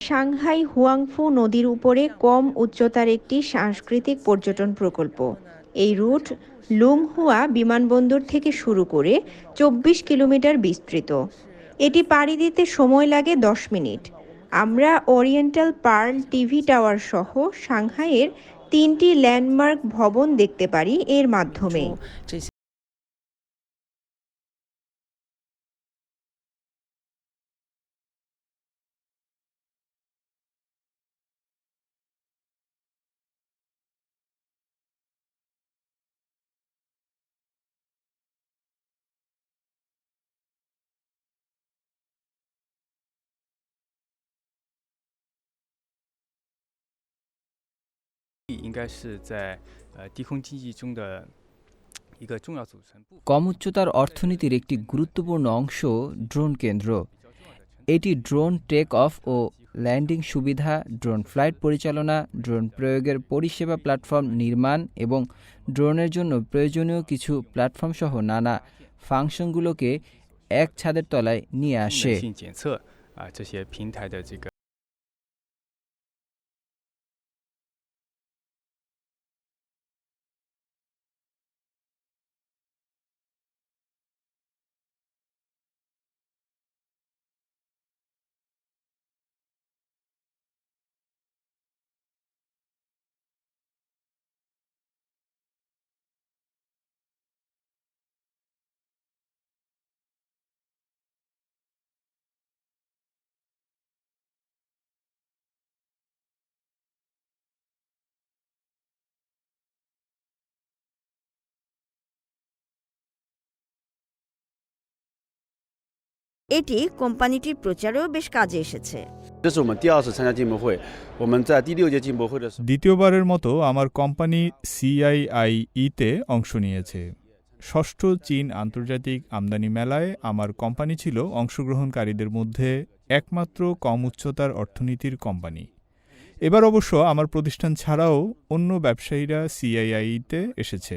Shanghai হুয়াংফু নদীর উপরে কম উচ্চতার একটি সাংস্কৃতিক পর্যটন প্রকল্প। এই রুট লুংহুয়া বিমানবন্দর থেকে শুরু করে চব্বিশ কিলোমিটার বিস্তৃত। এটি পাড়ি দিতে সময় লাগে দশ মিনিট। আমরা ওরিয়েন্টাল পার্ল টিভি টাওয়ার সহ সাংহাইয়ের তিনটি ল্যান্ডমার্ক ভবন দেখতে পারি এর মাধ্যমে। 应该是在呃低空经济中的一个重要组成部分。 কম উচ্চতার অর্থনীতির একটি গুরুত্বপূর্ণ অংশ ড্রোন কেন্দ্র এটি ড্রোন টেক অফ ও ল্যান্ডিং সুবিধা ড্রোন ফ্লাইট পরিচালনা ড্রোন প্রয়োগের পরিষেবা প্ল্যাটফর্ম নির্মাণ এবং ড্রোনের জন্য প্রয়োজনীয় কিছু প্ল্যাটফর্ম সহ নানা ফাংশনগুলোকে এক ছাদের তলায় নিয়ে 功 আসে 能性检测啊这些平台的这个 এটি কোম্পানিটির প্রচারেও বেশ কাজে এসেছে। দ্বিতীয়বারের মতো আমার কোম্পানি সিআইআইইতে অংশ নিয়েছে। ষষ্ঠ চীন আন্তর্জাতিক আমদানি মেলায় আমার কোম্পানি ছিল অংশগ্রহণকারীদের মধ্যে একমাত্র কম উচ্চতার অর্থনীতির কোম্পানি। এবার অবশ্য আমার প্রতিষ্ঠান ছাড়াও অন্য ব্যবসায়ীরা সিআইআইতে এসেছে।